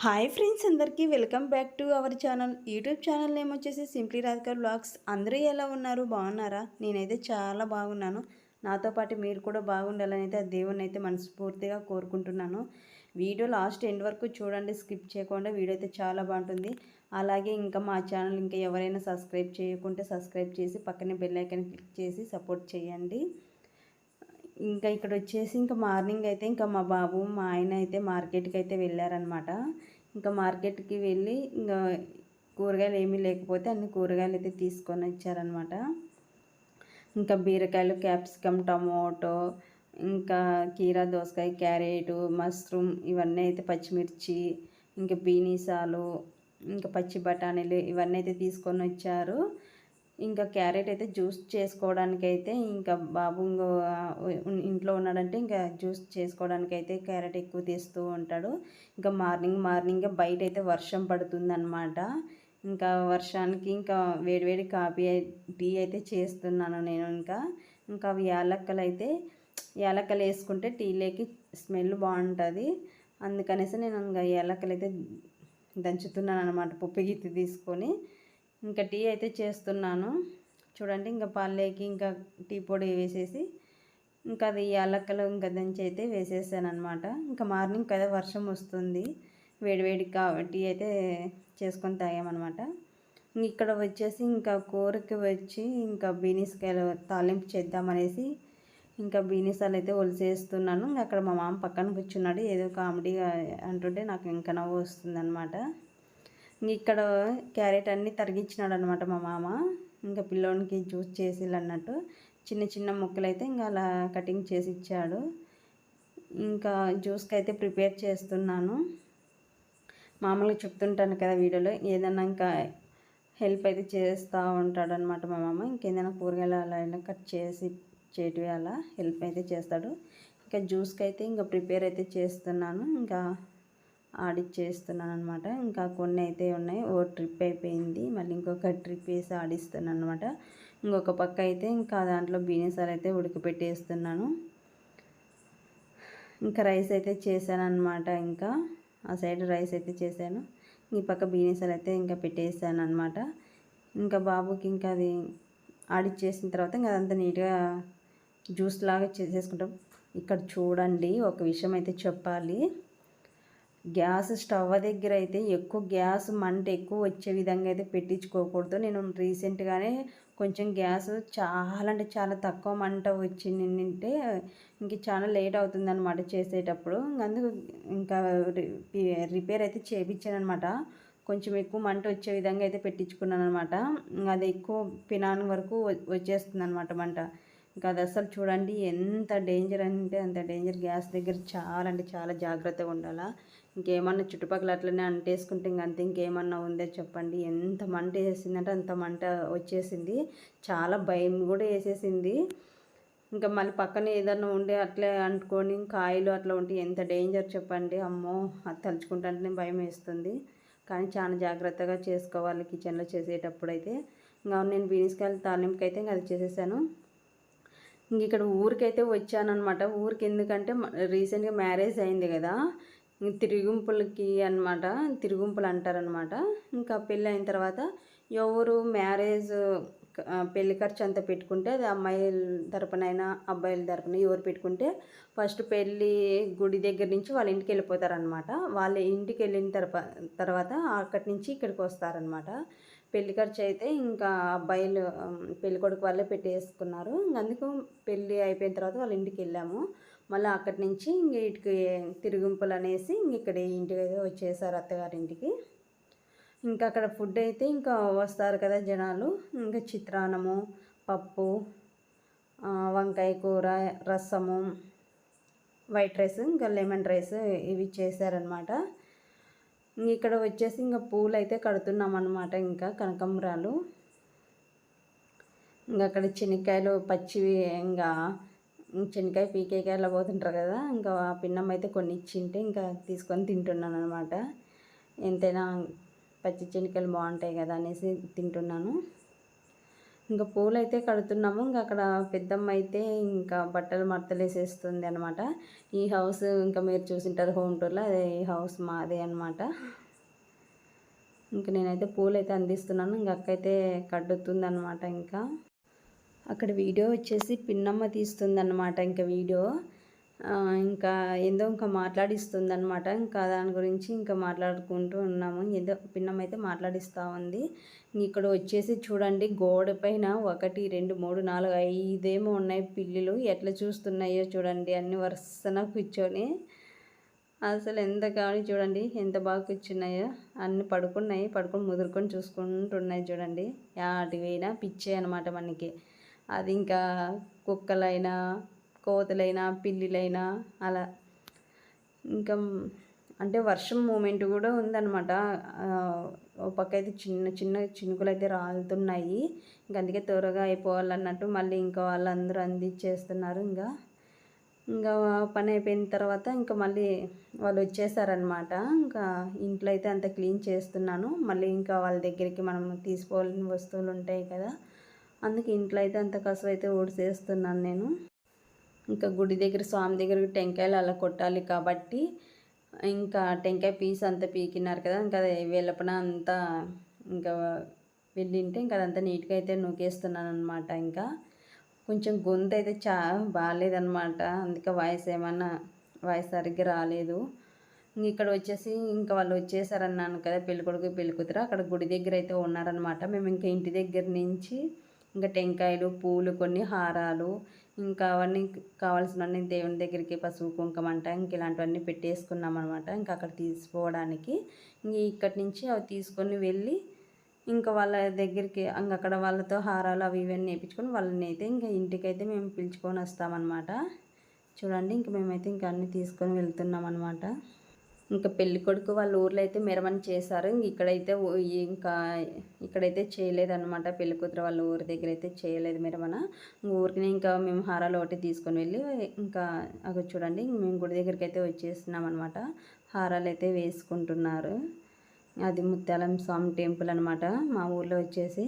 Hi friends అందరికీ welcome back to our channel. YouTube channel name వచ్చేసి simply Radhika blogs అందరూ ఎలా ఉన్నారు? బాగున్నారా? నేనైతే చాలా బాగున్నాను. నాతో పాటు మీరు కూడా బాగుండాలని అయితే ఆ దేవుని అయితే మనస్ఫూర్తిగా కోరుకుంటున్నాను. వీడియో లాస్ట్ ఎండ్ వరకు చూడండి స్కిప్ చేయకుండా వీడియో అయితే చాలా బాగుంటుంది. అలాగే ఇంకా మా ఛానల్ ఇంకా ఎవరైనా సబ్స్క్రైబ్ చేయకుంటే సబ్స్క్రైబ్ చేసి పక్కనే బెల్ ఐకాన్ క్లిక్ చేసి సపోర్ట్ చేయండి. ఇంకా ఇక్కడ వచ్చేసి ఇంకా మార్నింగ్ అయితే ఇంకా మా బాబు మా ఆయన అయితే మార్కెట్కి అయితే వెళ్ళారనమాట ఇంకా మార్కెట్కి వెళ్ళి ఇంకా కూరగాయలు ఏమీ లేకపోతే అన్ని కూరగాయలు అయితే తీసుకొని వచ్చారనమాట ఇంకా బీరకాయలు క్యాప్సికమ్ టమోటో ఇంకా కీరా దోసకాయ క్యారెట్ మష్రూమ్ ఇవన్నీ అయితే పచ్చిమిర్చి ఇంకా బీనీసాలు ఇంకా పచ్చి బఠానీలు ఇవన్నీ అయితే తీసుకొని వచ్చారు. ఇంకా క్యారెట్ అయితే జ్యూస్ చేసుకోవడానికి అయితే ఇంకా బాబు ఇంట్లో ఉన్నాడంటే ఇంకా జ్యూస్ చేసుకోవడానికి అయితే క్యారెట్ ఎక్కువ తీస్తూ ఉంటాడు. ఇంకా మార్నింగ్ మార్నింగ్ బయట అయితే వర్షం పడుతుందన్నమాట. ఇంకా వర్షానికి ఇంకా వేడివేడి కాఫీ టీ అయితే చేస్తున్నాను నేను ఇంకా. ఇంకా అవి యాలక్కలు అయితే యాలక్కలు వేసుకుంటే టీలోకి స్మెల్ బాగుంటుంది. అందుకనేసి నేను ఇంకా యాలక్కలు అయితే దంచుతున్నాను అనమాట పప్పు గిత్తి తీసుకొని. ఇంకా టీ అయితే చేస్తున్నాను. చూడండి ఇంకా పాలేకి ఇంకా టీ పొడి వేసేసి ఇంకా అది యాలక్కలు ఇంకా దంచి అయితే వేసేసాను అనమాట ఇంకా మార్నింగ్ కదా వర్షం వస్తుంది. వేడివేడి కా టీ అయితే చేసుకొని తాగామన్నమాట. ఇక్కడ వచ్చేసి ఇంకా కూరకి వచ్చి ఇంకా బీనీస్కాయలు తాలింపు చేద్దామనేసి ఇంకా బీనీసాలు అయితే ఒలిసేస్తున్నాను. అక్కడ మా మామ పక్కన కూర్చున్నాడు. ఏదో కామెడీగా అంటుంటే నాకు ఇంకా నవ్వు వస్తుంది అనమాట ఇక్కడ క్యారెట్ అన్నీ తరిగించినాడు అనమాట మా మామ. ఇంకా పిల్లోనికి జ్యూస్ చేసి అన్నట్టు చిన్న చిన్న ముక్కలు అయితే ఇంకా అలా కటింగ్ చేసి ఇచ్చాడు. ఇంకా జ్యూస్కి అయితే ప్రిపేర్ చేస్తున్నాను. మామూలుగా చెప్తుంటాను కదా వీడియోలో ఏదన్నా ఇంకా హెల్ప్ అయితే చేస్తూ ఉంటాడు అనమాట మా మామ. ఇంకేదైనా కూరగాయలు అలా అయినా కట్ చేసి చేయటం అలా హెల్ప్ అయితే చేస్తాడు. ఇంకా జ్యూస్కి అయితే ఇంకా ప్రిపేర్ అయితే చేస్తున్నాను. ఇంకా ఆడిచ్చేస్తున్నాను అనమాట ఇంకా కొన్ని అయితే ఉన్నాయి. ఓ ట్రిప్ అయిపోయింది. మళ్ళీ ఇంకొక ట్రిప్ వేసి ఆడిస్తున్నాను అనమాట ఇంకొక పక్క అయితే ఇంకా దాంట్లో బీనీసాలు అయితే ఉడకపెట్టేస్తున్నాను. ఇంకా రైస్ అయితే చేశాను అనమాట ఇంకా. ఆ సైడ్ రైస్ అయితే చేశాను. ఈ పక్క బీనీసాలు అయితే ఇంకా పెట్టేసాను అనమాట ఇంకా బాబుకి ఇంకా అది ఆడిచ్చేసిన తర్వాత ఇంకా అదంతా నీట్గా జ్యూస్ లాగా చేసేసుకుంటాం. ఇక్కడ చూడండి ఒక విషయం అయితే చెప్పాలి. గ్యాస్ స్టవ్ దగ్గర అయితే ఎక్కువ గ్యాస్ మంట ఎక్కువ వచ్చే విధంగా అయితే పెట్టించుకోకూడదు. నేను రీసెంట్గానే కొంచెం గ్యాస్ చాలా అంటే చాలా తక్కువ మంట వచ్చిందంటే ఇంక చాలా లేట్ అవుతుంది అనమాట చేసేటప్పుడు. అందుకు ఇంకా రిపేర్ అయితే చేయించాను అనమాట కొంచెం ఎక్కువ మంట వచ్చే విధంగా అయితే పెట్టించుకున్నాను అనమాట అది ఎక్కువ పినాన్ వరకు వచ్చేస్తుంది అనమాట మంట. ఇంకా అది అసలు చూడండి ఎంత డేంజర్ అంటే అంత డేంజర్ గ్యాస్ దగ్గర చాలా అంటే చాలా జాగ్రత్తగా ఉండాలా? ఇంకేమన్నా చుట్టుపక్కల అట్లనే అంటేసుకుంటే ఇంక అంతే ఇంకేమన్నా ఉందే చెప్పండి. ఎంత మంట వేసిందంటే అంత మంట వచ్చేసింది. చాలా భయం కూడా వేసేసింది. ఇంకా మళ్ళీ పక్కన ఏదన్నా ఉండే అట్లే అంటుకొని కాయలు అట్లా ఉంటే ఎంత డేంజర్ చెప్పండి. అమ్మో అది తలుచుకుంటే భయం వేస్తుంది. కానీ చాలా జాగ్రత్తగా చేసుకోవాలి కిచెన్లో చేసేటప్పుడు అయితే ఇంకా నేను బీన్స్కాయలు తాలింపుకి అయితే ఇంకా అది చేసేసాను. ఇంక ఇక్కడ ఊరికైతే వచ్చానమాట ఊరికి ఎందుకంటే రీసెంట్గా మ్యారేజ్ అయింది కదా. తిరుగుంపులకి అనమాట తిరుగుంపులు అంటారనమాట ఇంకా పెళ్ళి అయిన తర్వాత ఎవరు మ్యారేజ్ పెళ్ళి ఖర్చు అంతా పెట్టుకుంటే అది అమ్మాయిల తరపునైనా అబ్బాయిల తరపున ఎవరు పెట్టుకుంటే ఫస్ట్ పెళ్ళి గుడి దగ్గర నుంచి వాళ్ళ ఇంటికి వెళ్ళిపోతారనమాట వాళ్ళ ఇంటికి వెళ్ళిన తర్వాత అక్కడి నుంచి ఇక్కడికి వస్తారనమాట పెళ్ళి ఖర్చు అయితే ఇంకా అబ్బాయిలు పెళ్ళి కొడుకు వాళ్ళే పెట్టేసుకున్నారు. అందుకు పెళ్ళి అయిపోయిన తర్వాత వాళ్ళ ఇంటికి వెళ్ళాము. మళ్ళీ అక్కడి నుంచి ఇంక ఇటుకి తిరుగుంపులు అనేసి ఇంక ఇక్కడ ఇంటికి అయితే వచ్చేసారు అత్తగారింటికి ఇంకా అక్కడ ఫుడ్ అయితే ఇంకా వస్తారు కదా జనాలు. ఇంకా చిత్రాన్నము పప్పు వంకాయ కూర రసము వైట్ రైస్ ఇంకా లెమన్ రైస్ ఇవి చేశారనమాట ఇక్కడ వచ్చేసి ఇంకా పూలు అయితే కడుతున్నాం అనమాట ఇంకా కనకంబరాలు. ఇంకా అక్కడ చెనిక్కాయలు పచ్చివి ఇంకా చెనిక్కాయ అలా పోతుంటారు కదా ఇంకా ఆ పిన్నమ్మ అయితే కొన్ని ఇచ్చింటే ఇంకా తీసుకొని తింటున్నాను అనమాట ఎంతైనా పచ్చి చెనిక్కాయలు బాగుంటాయి కదా అనేసి తింటున్నాను. ఇంకా పూలు అయితే కడుతున్నాము. ఇంకా అక్కడ పెద్దమ్మ అయితే ఇంకా బట్టలు మడతలేసేస్తుంది అనమాట ఈ హౌస్ ఇంకా మీరు చూసింటారు హోమ్ టూర్లో అదే ఈ హౌస్ మాదే అనమాట ఇంకా నేనైతే పూలు అయితే అందిస్తున్నాను. ఇంకా అక్క అయితే కడుతుంది అనమాట ఇంకా. అక్కడ వీడియో వచ్చేసి పిన్నమ్మ తీస్తుంది అనమాట ఇంకా వీడియో. ఇంకా ఏందో ఇంకా మాట్లాడిస్తుంది అనమాట ఇంకా దాని గురించి ఇంకా మాట్లాడుకుంటూ ఉన్నాము. ఏదో పిన్నం అయితే మాట్లాడిస్తూ ఉంది. ఇక్కడ వచ్చేసి చూడండి గోడ పైన ఒకటి రెండు మూడు నాలుగు ఐదేమో ఉన్నాయి పిల్లులు. ఎట్లా చూస్తున్నాయో చూడండి అన్ని వరుసన కూర్చొని. అసలు ఎంత కావాలి చూడండి ఎంత బాగా కూర్చున్నాయో. అన్ని పడుకున్నాయి పడుకొని ముదురుకొని చూసుకుంటున్నాయి చూడండి. వాటివైనా పిచ్చే అనమాట మనకి. అది ఇంకా కుక్కలైనా కోతలైనా పిల్లిలైనా అలా. ఇంకా అంటే వర్షం మూమెంట్ కూడా ఉందన్నమాట. ఓ పక్క అయితే చిన్న చిన్న చినుకులు అయితే రాలుతున్నాయి. ఇంక అందుకే త్వరగా అయిపోవాలన్నట్టు మళ్ళీ ఇంకా వాళ్ళందరూ అందించేస్తున్నారు ఇంకా. ఇంకా పని అయిపోయిన తర్వాత ఇంకా మళ్ళీ వాళ్ళు వచ్చేసారనమాట ఇంకా ఇంట్లో అయితే అంత క్లీన్ చేస్తున్నాను. మళ్ళీ ఇంకా వాళ్ళ దగ్గరికి మనం తీసుకోవాల్సిన వస్తువులు ఉంటాయి కదా. అందుకే ఇంట్లో అయితే అంత కసువు అయితే ఊడ్చేస్తున్నాను నేను. ఇంకా గుడి దగ్గర స్వామి దగ్గర టెంకాయలు అలా కొట్టాలి కాబట్టి ఇంకా టెంకాయ పీస్ అంతా పీకినారు కదా ఇంకా అది వెలపన అంతా ఇంకా వెళ్ళింటే ఇంకా అదంతా నీట్గా అయితే నూకేస్తున్నాను అనమాట ఇంకా. కొంచెం గొంతు అయితే చా బాగాలేదనమాట అందుకే వాయిస్ ఏమన్నా వాయిస్ సరిగ్గా రాలేదు. ఇక్కడ వచ్చేసి ఇంకా వాళ్ళు వచ్చేసారన్నాను కదా పెళ్ళికొడుకు పెళ్ళికూతురు అక్కడ గుడి దగ్గర అయితే ఉన్నారనమాట మేము ఇంకా ఇంటి దగ్గర నుంచి ఇంకా టెంకాయలు పూలు కొన్ని హారాలు ఇంకా అవన్నీ కావాల్సినవన్నీ దేవుని దగ్గరికి పసుపు కుంకం అంట ఇంక ఇలాంటివన్నీ పెట్టేసుకున్నాం అనమాట ఇంకా అక్కడ తీసుకోవడానికి ఇంక ఇక్కడి నుంచి అవి తీసుకొని వెళ్ళి ఇంకా వాళ్ళ దగ్గరికి ఇంక అక్కడ వాళ్ళతో హారాలు అవి ఇవన్నీ వేయించుకొని వాళ్ళని అయితే ఇంకా ఇంటికైతే మేము పిలుచుకొని వస్తామన్నమాట. చూడండి ఇంక మేమైతే ఇంకా అన్నీ తీసుకొని వెళ్తున్నాం అనమాట ఇంకా పెళ్ళి కొడుకు వాళ్ళ ఊర్లో అయితే మెరవని చేశారు. ఇంక ఇక్కడైతే ఇంకా ఇక్కడైతే చేయలేదన్నమాట. పెళ్ళి కూతురు వాళ్ళ ఊరి దగ్గర అయితే చేయలేదు మెరవన ఊరికి ఇంకా మేము హారాలు ఒకటి తీసుకొని వెళ్ళి ఇంకా అక్కడ చూడండి మేము గుడి దగ్గరికి అయితే వచ్చేస్తున్నాం అనమాట హారాలు అయితే వేసుకుంటున్నారు. అది ముత్యాలం స్వామి టెంపుల్ అనమాట మా ఊర్లో వచ్చేసి.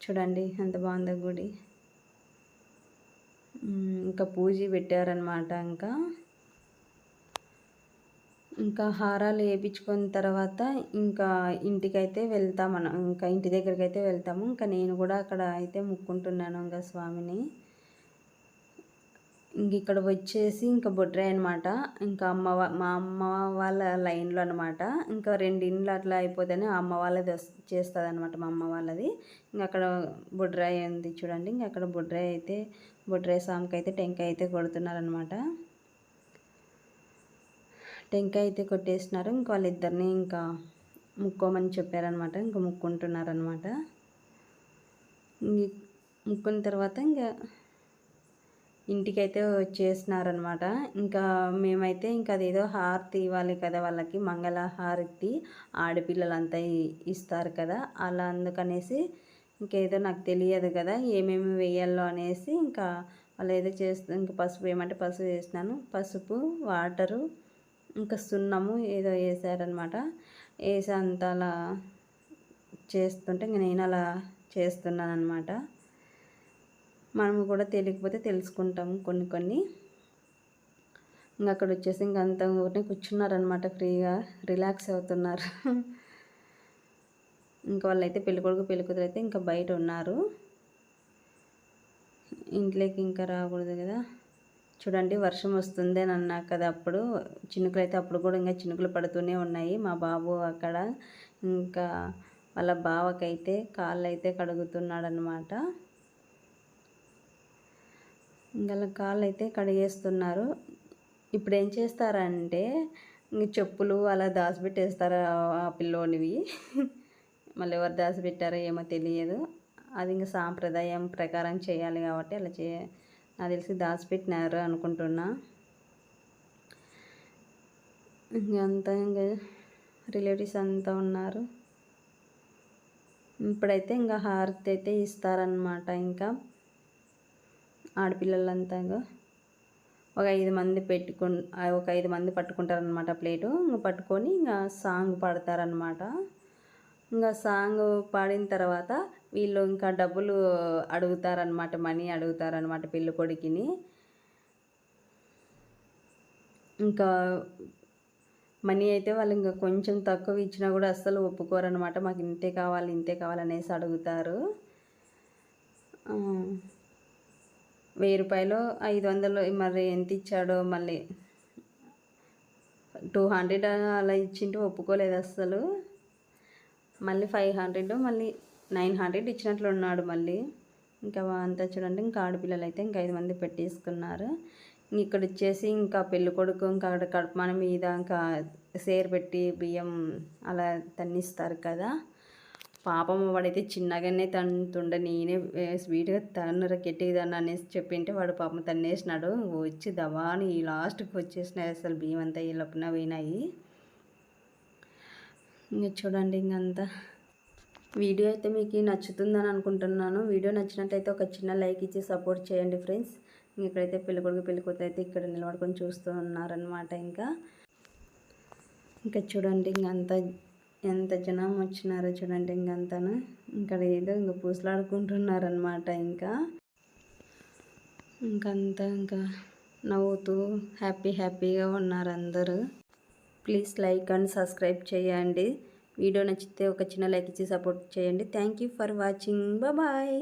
చూడండి ఎంత బాగుందో గుడి. ఇంకా పూజ పెట్టారనమాట ఇంకా. ఇంకా హారాలు వేయించుకున్న తర్వాత ఇంకా ఇంటికైతే వెళ్తాం మనం ఇంకా ఇంటి దగ్గరికి అయితే వెళ్తాము. ఇంకా నేను కూడా అక్కడ అయితే ముక్కుంటున్నాను ఇంకా స్వామిని. ఇంక ఇక్కడ వచ్చేసి ఇంకా బొడ్రాయి అనమాట ఇంకా అమ్మ మా అమ్మ వాళ్ళ లైన్లో అనమాట ఇంకా రెండు ఇండ్లు అట్లా అయిపోతేనే ఆ అమ్మ వాళ్ళది చేస్తుంది అనమాట మా అమ్మ వాళ్ళది. ఇంకా అక్కడ బొడ్రాయి ఉంది చూడండి. ఇంకా అక్కడ బొడ్రాయి అయితే బొడ్రాయి స్వామికి అయితే టెంకాయ అయితే కొడుతున్నారనమాట టెంకాయ అయితే కొట్టేసినారు. ఇంకా వాళ్ళిద్దరిని ఇంకా ముక్కోమని చెప్పారనమాట. ఇంకా ముక్కుంటున్నారనమాట. ముక్కున్న తర్వాత ఇంకా ఇంటికైతే వచ్చేసినారనమాట. ఇంకా మేమైతే ఇంకా అదేదో హారతి ఇవ్వాలి కదా వాళ్ళకి మంగళ హారతి ఆడపిల్లలంతా ఇస్తారు కదా అలా అందుకనేసి ఇంకేదో నాకు తెలియదు కదా ఏమేమి వేయాలో అనేసి ఇంకా వాళ్ళు ఏదో చేస్తూ ఇంకా పసుపు వేయమంటే పసుపు వేసినాను. పసుపు వాటరు ఇంకా సున్నము ఏదో వేసారనమాట వేసి అంత అలా చేస్తుంటే ఇంక నేను అలా చేస్తున్నాను అనమాట మనము కూడా తెలియకపోతే తెలుసుకుంటాము కొన్ని కొన్ని. ఇంకా అక్కడ వచ్చేసి ఇంక అంత ఊరిని కూర్చున్నారనమాట ఫ్రీగా రిలాక్స్ అవుతున్నారు. ఇంకా వాళ్ళైతే పెళ్ళికొడుకు పెళ్ళికూతురు అయితే ఇంకా బయట ఉన్నారు. ఇంట్లోకి ఇంకా రాకూడదు కదా. చూడండి వర్షం వస్తుంది అని అన్నా కదా అప్పుడు. చినుకులు అయితే అప్పుడు కూడా ఇంకా చినుకులు పడుతూనే ఉన్నాయి. మా బాబు అక్కడ ఇంకా వాళ్ళ బావకైతే కాళ్ళు అయితే కడుగుతున్నాడు అనమాట ఇంకా కాళ్ళు అయితే కడిగేస్తున్నారు. ఇప్పుడు ఏం చేస్తారంటే చెప్పులు అలా దాచిపెట్టేస్తారు ఆ పిల్లోనివి. మళ్ళీ ఎవరు దాచిపెట్టారో ఏమో తెలియదు. అది ఇంకా సాంప్రదాయం ప్రకారం చేయాలి కాబట్టి అలా చే నాకు తెలిసి దాచిపెట్టినారు అనుకుంటున్నా. ఇంకా అంతా ఇంకా రిలేటివ్స్ అంతా ఉన్నారు. ఇప్పుడైతే ఇంకా హారతి అయితే ఇస్తారనమాట ఇంకా. ఆడపిల్లలంతా ఇంకా ఒక ఐదు మంది పెట్టుకు ఒక ఐదు మంది పట్టుకుంటారనమాట ప్లేటు. ఇంకా పట్టుకొని ఇంకా సాంగ్ పాడతారనమాట ఇంకా సాంగ్ పాడిన తర్వాత వీళ్ళు ఇంకా డబ్బులు అడుగుతారనమాట మనీ అడుగుతారనమాట పెళ్ళి కొడుకుని. ఇంకా మనీ అయితే వాళ్ళు ఇంకా కొంచెం తక్కువ ఇచ్చినా కూడా అస్సలు ఒప్పుకోరనమాట మాకు ఇంతే కావాలి ఇంతే కావాలనేసి అడుగుతారు. వెయ్యి రూపాయలు ఐదు వందలు మరి ఎంత ఇచ్చాడో మళ్ళీ టూ హండ్రెడ్ అలా ఇచ్చింటే ఒప్పుకోలేదు అస్సలు. మళ్ళీ ఫైవ్ హండ్రెడ్ మళ్ళీ నైన్ హండ్రెడ్ ఇచ్చినట్లు ఉన్నాడు మళ్ళీ. ఇంకా అంతా చూడండి ఇంకా ఆడపిల్లలు అయితే ఇంకా ఐదు మంది పెట్టేసుకున్నారు. ఇక్కడ వచ్చేసి ఇంకా పెళ్ళి కొడుకు ఇంకా అక్కడ కడుపుమాన మీద ఇంకా సేర్ పెట్టి బియ్యం అలా తన్నిస్తారు కదా. పాపం వాడైతే చిన్నగానే తన్నుతుండ నేనే స్వీట్గా తన్నుర గట్టిదాన్ని అనేసి చెప్పింటే వాడు పాపం తన్నేసినాడు. వచ్చి దవాని లాస్ట్కి వచ్చేసినాయి అసలు బియ్యం అంతా ఈ లోపల పోయినాయి. ఇంకా చూడండి ఇంకంతా. వీడియో అయితే మీకు నచ్చుతుందని అనుకుంటున్నాను. వీడియో నచ్చినట్టయితే ఒక చిన్న లైక్ ఇచ్చి సపోర్ట్ చేయండి ఫ్రెండ్స్. ఇక్కడైతే పెళ్ళి కొడుకు కూతురు అయితే ఇక్కడ నిలబడుకొని చూస్తూ ఉన్నారనమాట ఇంకా. ఇంకా చూడండి ఇంకంతా ఎంత జనం వచ్చినారో చూడండి ఇంకంతాను. ఇక్కడ ఏదో ఇంకా పూసలాడుకుంటున్నారనమాట ఇంకా. ఇంకంతా ఇంకా నవ్వుతూ హ్యాపీ హ్యాపీగా ఉన్నారు అందరూ ప్లీజ్ లైక్ అండ్ సబ్స్క్రైబ్ చేయండి. వీడియో నచ్చితే ఒక చిన్న లైక్ ఇచ్చి సపోర్ట్ చేయండి. Thank you for watching bye